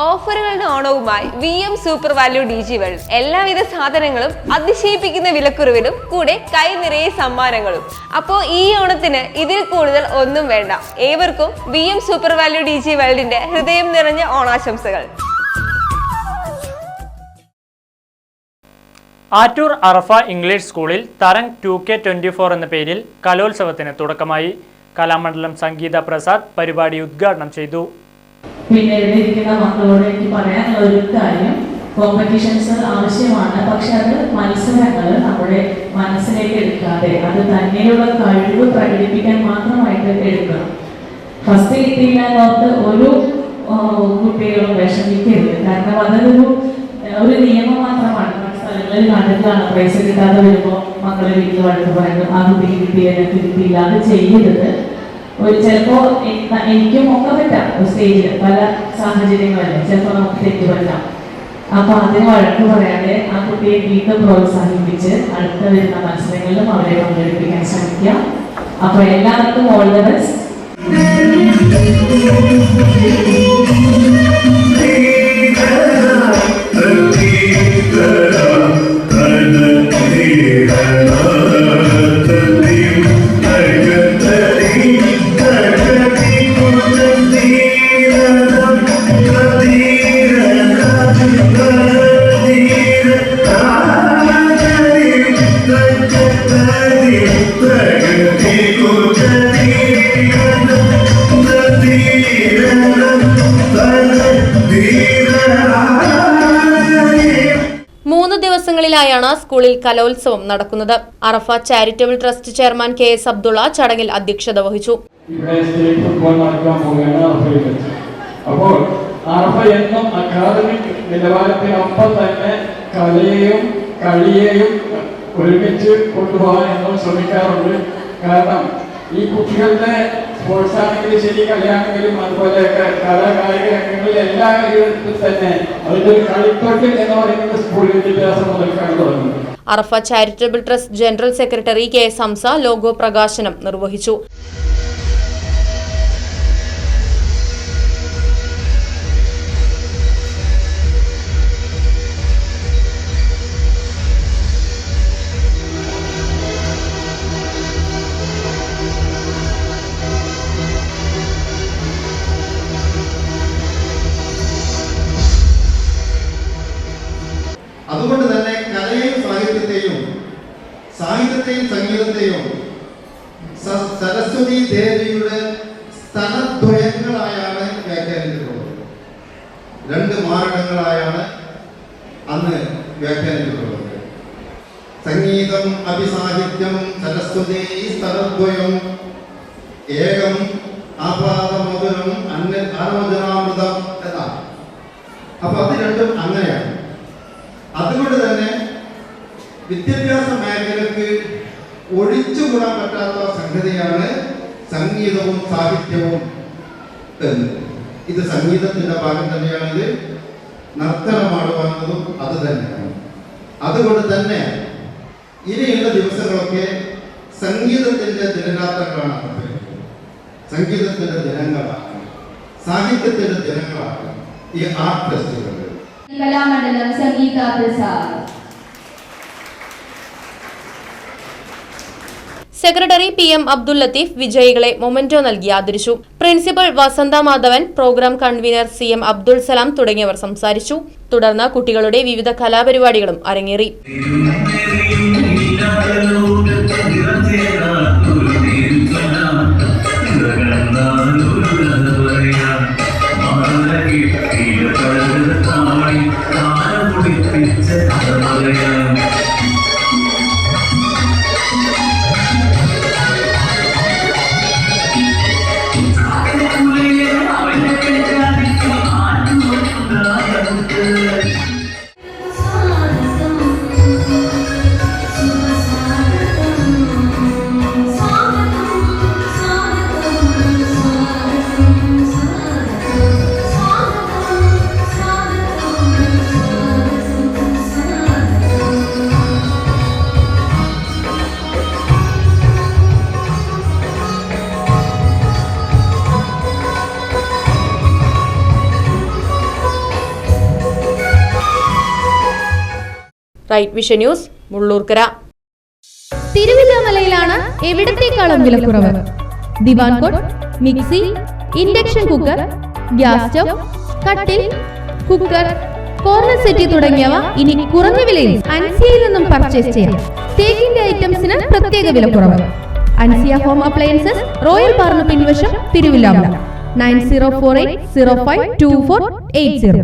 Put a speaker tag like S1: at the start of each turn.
S1: ഓഫറുകളുടെ ഓണവുമായി V M super value D G world എല്ലാവിധ സാധനങ്ങളും അതിശയിപ്പിക്കുന്ന വിലക്കുറവിലും കൂടെ കൈ നിറയെ സമ്മാനങ്ങളും. അപ്പോൾ ഈ ഓണത്തിന് ഇതിൽ കൂടുതൽ ഒന്നും വേണ്ട. ഏവർക്കും V M super value D G വേൾഡിന്റെ ഹൃദയം നിറഞ്ഞ ഓണാശംസകൾ.
S2: ആറ്റൂർ അറഫ ഇംഗ്ലീഷ് സ്കൂളിൽ Tarang two K twenty four എന്ന പേരിൽ കലോത്സവത്തിന് തുടക്കമായി. കലാമണ്ഡലം സംഗീത പ്രസാദ് പരിപാടി ഉദ്ഘാടനം ചെയ്തു.
S3: പിന്നെ എഴുതിയിരിക്കുന്ന മക്കളോട് എനിക്ക് പറയാനുള്ള ഒരു കാര്യം കോമ്പറ്റീഷൻസ് ആവശ്യമാണ് പക്ഷെ അത് മത്സരങ്ങൾ നമ്മുടെ മനസ്സിലേക്ക് എടുക്കാതെ അത് തന്നെയുള്ള കഴിവ് പ്രകടിപ്പിക്കാൻ മാത്രമായിട്ട് എടുക്കണം ഫസ്റ്റ് കിട്ടിയില്ലാത്ത ഒരു കുട്ടികളും വിഷമിക്കരുത്. കാരണം അതൊരു ഒരു നിയമം മാത്രമാണ്. സ്ഥലങ്ങളിൽ കണ്ടിട്ടാണ് പൈസ കിട്ടാതെ വരുമ്പോൾ മക്കളെ വീട്ടിൽ വഴക്ക് പറയുന്നു ആ കുട്ടിക്ക് കിട്ടിയ കിട്ടിയില്ല. അത് ചെയ്യരുത്. ഒരു ചിലപ്പോ എനിക്ക് ഒക്കെ പറ്റാം ഒരു സ്റ്റേജിൽ പല സാഹചര്യങ്ങളല്ലേ ചിലപ്പോൾ നമുക്ക് തെറ്റ് പറ്റാം അപ്പൊ അതിന് വഴക്ക് പറയാതെ ആ കുട്ടിയെ വീണ്ടും പ്രോത്സാഹിപ്പിച്ച് അടുത്ത വരുന്ന മത്സരങ്ങളിലും അവരെ പങ്കെടുപ്പിക്കാൻ ശ്രമിക്കാം. അപ്പൊ എല്ലാവർക്കും ഓൾ ദ ബെസ്റ്റ്
S4: ദിവസങ്ങളിലായാണ് സ്കൂളിൽ കലോത്സവം നടക്കുന്നത്. Arafa charitable trust chairman K S Abdulla ചടങ്ങിൽ അധ്യക്ഷത വഹിച്ചു.
S5: അപ്പോൾ അറഫ തന്നെ ഒരുമിച്ച് കൊണ്ടുപോകാൻ എന്നും ശ്രമിക്കാറുണ്ട്. കാരണം ഈ കുട്ടികളുടെ സ്പോർട്സ് ആണെങ്കിലും ശരി കളിയാണെങ്കിലും അതുപോലെ ക- കലാ രംഗങ്ങളിൽ എല്ലാ ഇടത്തും തന്നെ അതിന്റെ ഒരു കളിത്തൊട്ടിൽ എന്ന് പറയുന്നത് സ്കൂൾ വിദ്യാഭ്യാസം മുതൽക്കാണ് തുടങ്ങുന്നത്.
S4: Arafa charitable trust general secretary K S Hamza logo പ്രകാശനം നിർവഹിച്ചു.
S6: സാഹിത്യത്തെയും സംഗീതത്തെയും സരസ്വതി ദേവിയുടെ സ്ഥലദ്വയങ്ങളായാണ് വ്യാഖ്യാനിച്ചിട്ടുള്ളത്. രണ്ട് മാരണങ്ങളായാണ് അന്ന് വ്യാഖ്യാനിച്ചിട്ടുള്ളത്. സംഗീതം അഭിസാഹിത്യം സരസ്വതി സ്ഥലദ്വയം ഏകം ആപാദമധുരം അന്ന ആനമധുരാമൃതം എന്നാണ്. അപ്പൊ അത് രണ്ടും അങ്ങനെയാണ്. അതുകൊണ്ട് തന്നെ വിദ്യാഭ്യാസ മേഖലക്ക് ഒഴിച്ചുകൂടാൻ പറ്റാത്ത സംഗതിയാണ് സംഗീതവും സാഹിത്യവും എന്ന്. ഇത് സംഗീതത്തിന്റെ ഭാഗം തന്നെയാണിത്. നർത്തനമാടുവാനതും അത് തന്നെയാണ്. അതുകൊണ്ട് തന്നെ ഇനിയുള്ള ദിവസങ്ങളൊക്കെ സംഗീതത്തിന്റെ ദിനരാത്രങ്ങളാണ് സംഗീതത്തിന്റെ ദിനങ്ങളാണ്. സാഹിത്യത്തിന്റെ ദിനങ്ങളാണ് ഈ art festival
S7: Kalamandalam Sangeetha Prasad
S4: secretary P M Abdul Latheef വിജയികളെ മൊമെന്റോ നൽകി ആദരിച്ചു. Principal Vasantha Madhavan programme convener C M Abdul Salam തുടങ്ങിയവർ സംസാരിച്ചു. തുടർന്ന് കുട്ടികളുടെ വിവിധ കലാപരിപാടികളും അരങ്ങേറി.
S7: Thank
S4: Right Vision News Mullurkara.
S8: തിരുവില്ലാമലയിലാണ് എവിടത്തേക്കാളും വിലക്കുറവ്? Divan cot mixie induction cooker gas stove കട്ടിൽ കുക്കർ കോർണർ സെറ്റി തുടങ്ങിയവ ഇനി കുറഞ്ഞ വിലയിൽ അൻസിയയിൽ നിന്നും പർച്ചേസ് ചെയ്യാം. തേക്കിന്റെ ഐറ്റംസിന് പ്രത്യേക വിലക്കുറവ്. അൻസിയ ഹോം അപ്ലയൻസസ് റോയൽ പാർന്ന് പിൻവശം Thiruvilwamala. Nine zero four eight zero five two four eight zero.